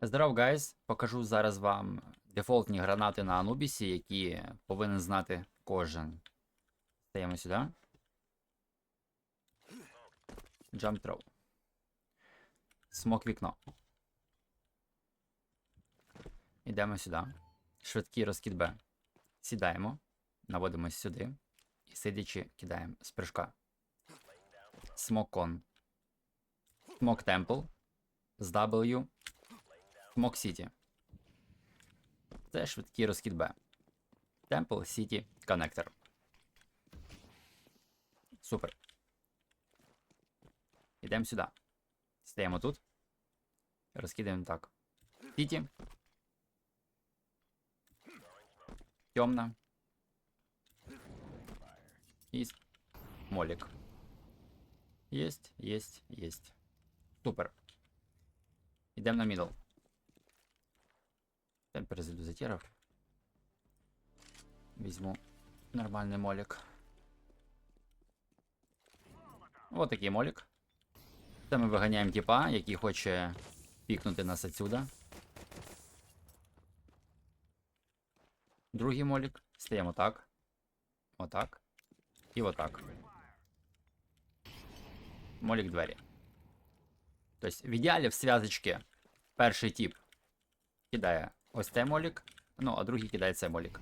Здоров, гайз! Покажу зараз вам дефолтні гранати на Анубісі, які повинен знати кожен. Стаємо сюди. Jump throw. Смок вікно. Йдемо сюди. Швидкий розкид Б. Сідаємо. Наводимось сюди. І сидячи, кидаємо з прыжка. Смок кон. Смок темпл. З W. Смок Сіті. Це швидкий розхід Б. Temple City Connector. Супер. Йдемо сюди. Стаємо тут. Розкидаємо так. Сіті. Темна. І с- молік. Єсть, єсть, єсть. Супер. Йдемо на мідл. Я перезайду затірав. Візьму нормальний молік. Ось такий молік. Це ми виганяємо тіпа, який хоче пікнути нас отсюда. Другий молік. Стаємо так. Отак. І отак. Молік двері. Тобто, в ідеалі в зв'язочці перший тип кидає ось цей молік, ну, а другий кидає цей молік.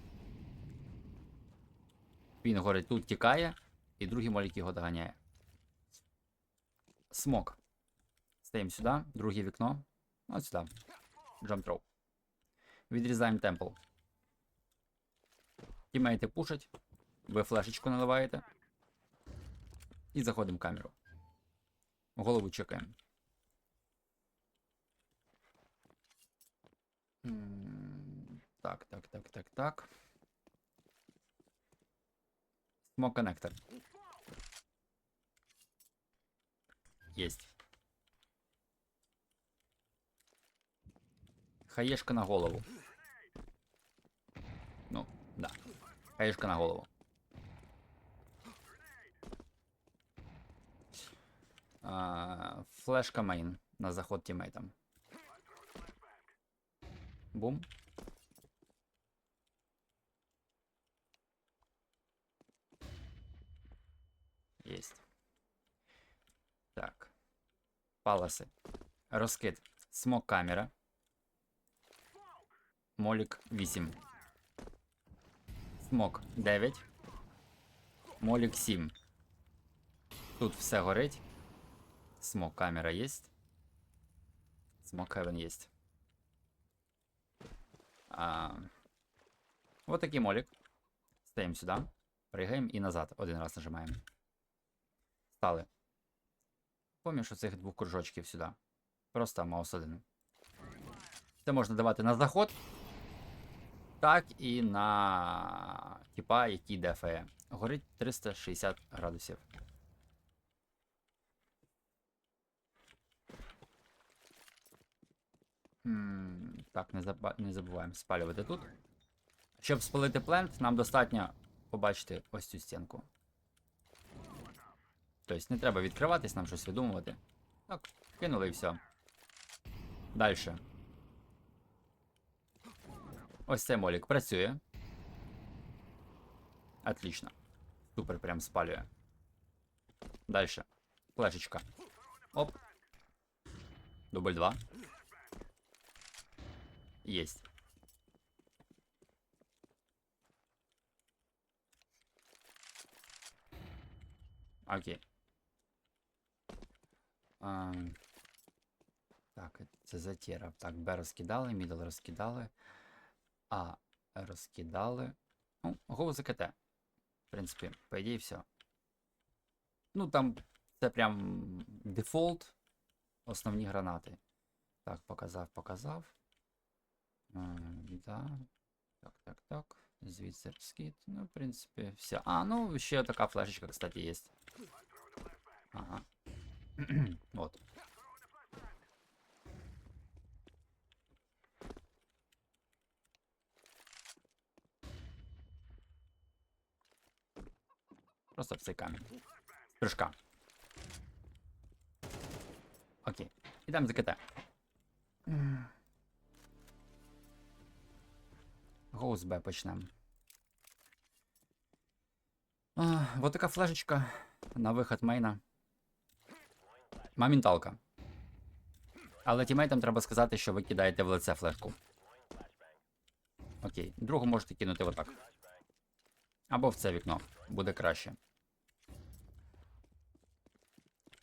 Він горить тут тікає, і другий молік його доганяє. Смок. Стаємо сюди, друге вікно. От сюди. Throw. Відрізаємо темпл. Тімейти пушать. Ви флешечку наливаєте. І заходимо в камеру. Голову чекаємо. Так, так, так, так, так. Смок коннектор. Есть. Хаешка на голову. Ну, да. Хаешка на голову. А, флешка мейн на заход тімейтам. Бум. Паласи. Розкид. Смок камера. Молік 8. Смок 9. Молік 7. Тут все горить. Смок камера есть. Смок хевен. А, вот такий молік. Стаємо сюди. Пригаємо і назад. Один раз нажимаємо. Стали. Поміж оцих двох кружочків сюди. Просто маус один. Це можна давати на заход. Так і на типа, який дефає. Горить 360 градусів. Так, не забуваємо спалювати тут. Щоб спалити плент, нам достатньо побачити ось цю стінку. Тобто не треба відкриватись, нам щось видумувати. Так, кинули і все. Далі. Ось цей молік працює. Отлично. Супер, прям спалює. Далі. Флешечка. Оп. Дубль 2. Есть. Окей. А, так, це затіра. Так, Б розкидали, мідл розкидали. А розкидали. Ну, го ЗКТ. В принципі, по ідеї, все. Ну, там це прям дефолт. Основні гранати. Так, показав, показав. Да. Так, так, так. Звідси скид. Ну, в принципі, все. А, ну, ще така флешечка, кстати, є. Ага. вот. Просто в цей камінь. Прыжка. Окей. Ідемо за КТ. Гоу з Б почнемо. Вот така флешечка на виход мейна. Моменталка. Але тімейтам треба сказати, що ви кидаєте в лице флешку. Окей. Другу можете кинути отак. Або в це вікно. Буде краще.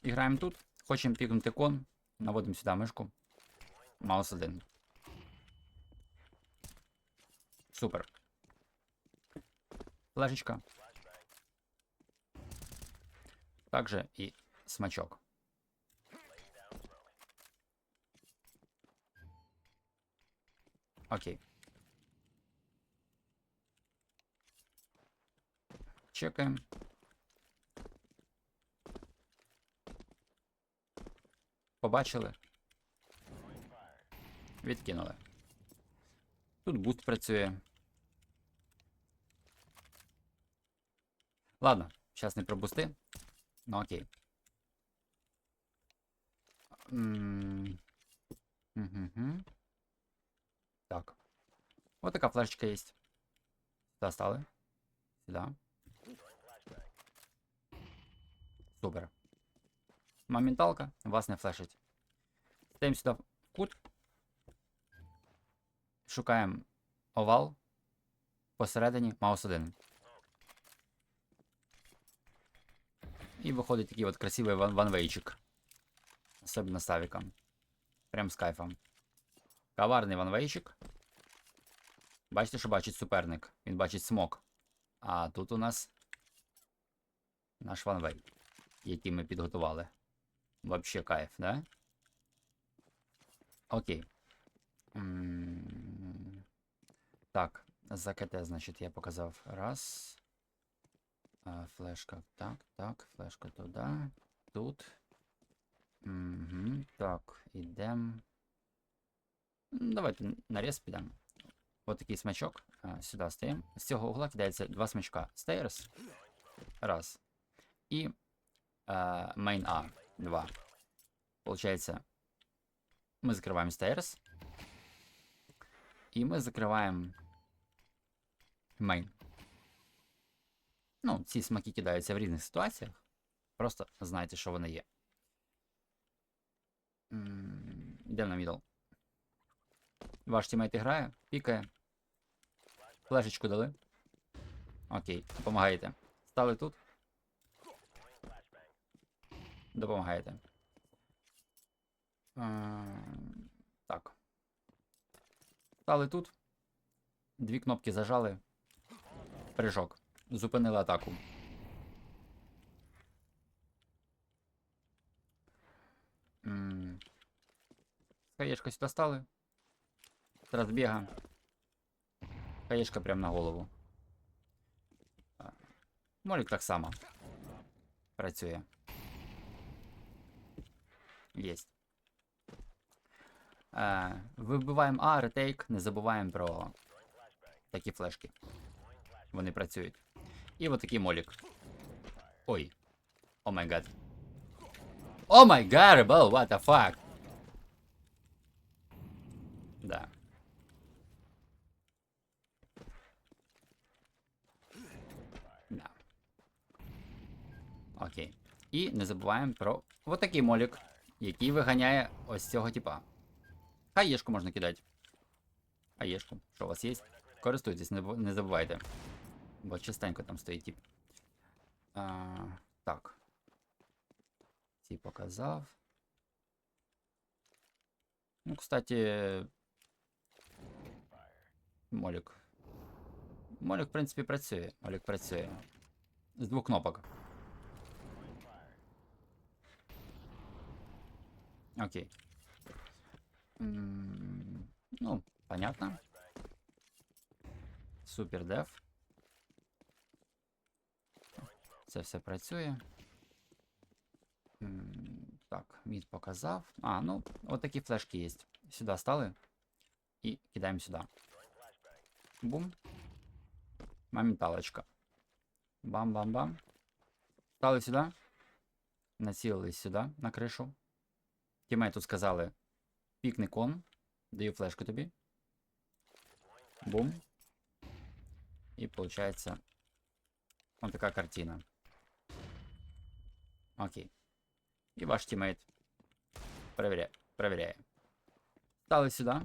І граємо тут. Хочемо пікнути кон. Наводимо сюди мишку. Маус один. Супер. Флешечка. Также і смачок. Окей. Чекаємо. Побачили. Відкинули. Тут буст працює. Ладно, зараз не про бусти. Ну окей. М. Так. Вот така флешечка есть. Сюда стали. Сюда. Супер. Моменталка вас не флешить. Стаємо сюди в кут. Шукаємо овал. Посередині маус 1. І виходить такий от красивий ван ванвейчик. Особенно с авиком. Прям з кайфом. Коварний ванвейчик. Бачите, що бачить суперник. Він бачить смок. А тут у нас наш ванвей, який ми підготували. Вообще кайф, да? Окей. Так, за КТ, значить, я показав раз. Флешка. Так, так, флешка туди. Тут. Угу. Так, ідемо. Давайте наріз підемо. Ось такий смачок. Сюди стаємо. З цього угла кидається два смачка. Стейрс. Раз. І мейн А. Два. Получається, ми закриваємо стейрс. І ми закриваємо мейн. Ну, ці смаки кидаються в різних ситуаціях. Просто знайте, що вони є. Йдемо на мідл. Ваш тімейт грає, пікає. Флешечку дали. Окей, допомагаєте. Стали тут. Допомагаєте. Ем, Так. Стали тут. Дві кнопки зажали. Прыжок. Зупинили атаку. М. Хаєшка сюди стали. Зараз біга. Хаєшка прямо на голову. А, Молік так само. Працює. Єсть. Е, вибиваємо А, ретейк, не забуваємо про такі флешки. Вони працюють. І от такий молік. Ой. О май гад. О май гад, what the fuck? Да. Окей. І не забуваємо про от такий молік, який виганяє ось цього типа. Хаєшку можна кидати. Хаєшку. Що у вас є? Користуйтесь, не забувайте. Бо частенько там стоїть тип. А, так. Ці показав. Ну, кстати. Молік. Молік, в принципі, працює. Молік працює. З двох кнопок. Окей. М, Ну, понятно. Супер деф. Це все працює. М, Так, мід показав. А, ну, от такі флешки є. Сюди стали. І кидаємо сюди. Бум. Моменталочка. Бам-бам-бам. Стали сюди. Націлились сюди, на кришу. Тімейту сказали. Пікни кон. Даю флешку тобі. Бум. І виходить. Ось така картина. Окей. І ваш тімейт перевіряє. перевіряє. Стали сюди,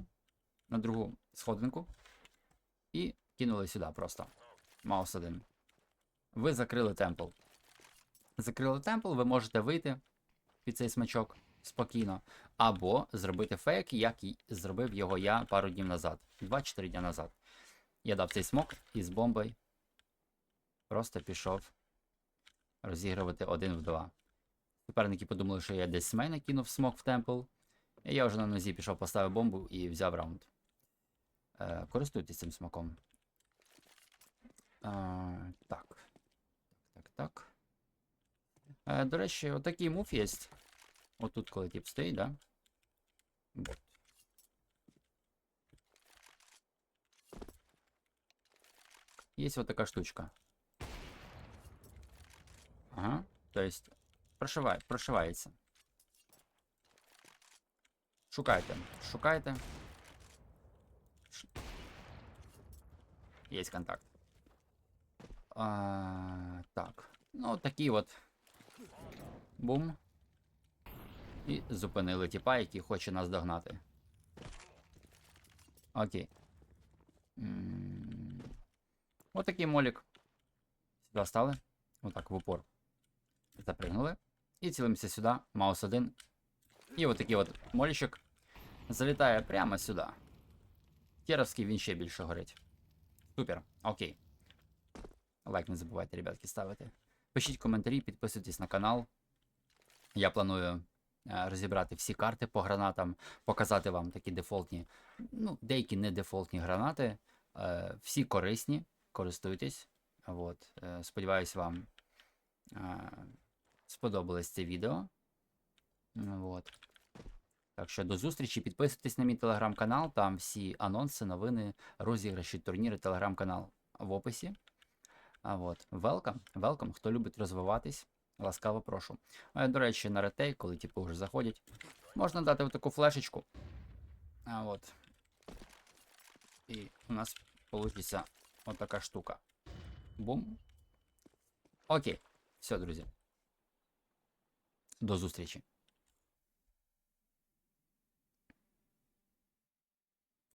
на другу сходинку. І кинули сюди просто. Маус один. Ви закрили темпл. Закрили темпл, ви можете вийти під цей смачок спокійно. Або зробити фейк, як зробив його я пару днів назад. 2-4 дня назад. Я дав цей смок і з бомбою просто пішов розігрувати один в два. Суперники подумали, що я десь з мене кинув смок в темпл. І я вже на нозі пішов, поставив бомбу і взяв раунд. Е, користуйтесь цим смаком. А, так. Так, так. Е, до речі, отакий мув є. Отут, коли тип стоїть, да? Вот. Есть вот такая штучка. Ага. То есть прошиває, прошивається. Шукайте, шукайте. Ш... Є контакт. А, так. Ну, такий от. Бум. І зупинили тіпа, який хоче нас догнати. Окей. М, От такий молік. Сюди стали. Отак, в упор. Запригнули. І цілимося сюди. Маус один. І от такий от молічок залітає прямо сюди. Кіровський він ще більше горить. Супер. Окей. Лайк не забувайте, ребятки, ставити. Пишіть коментарі, підписуйтесь на канал. Я планую розібрати всі карти по гранатам, показати вам такі дефолтні, ну, деякі не дефолтні гранати. Е, Всі корисні, користуйтесь. От. е, Сподіваюсь, вам е, сподобалось це відео. От. Так що до зустрічі. Підписуйтесь на мій телеграм-канал, там всі анонси, новини, розіграші, турніри, телеграм-канал в описі. А от, welcome, welcome, хто любить розвиватись, ласкаво прошу. А, до речі, на ретей, коли типу вже заходять, можна дати таку флешечку. А от. І у нас вийде отака штука. Бум. Окей. Все, друзі. До зустрічі.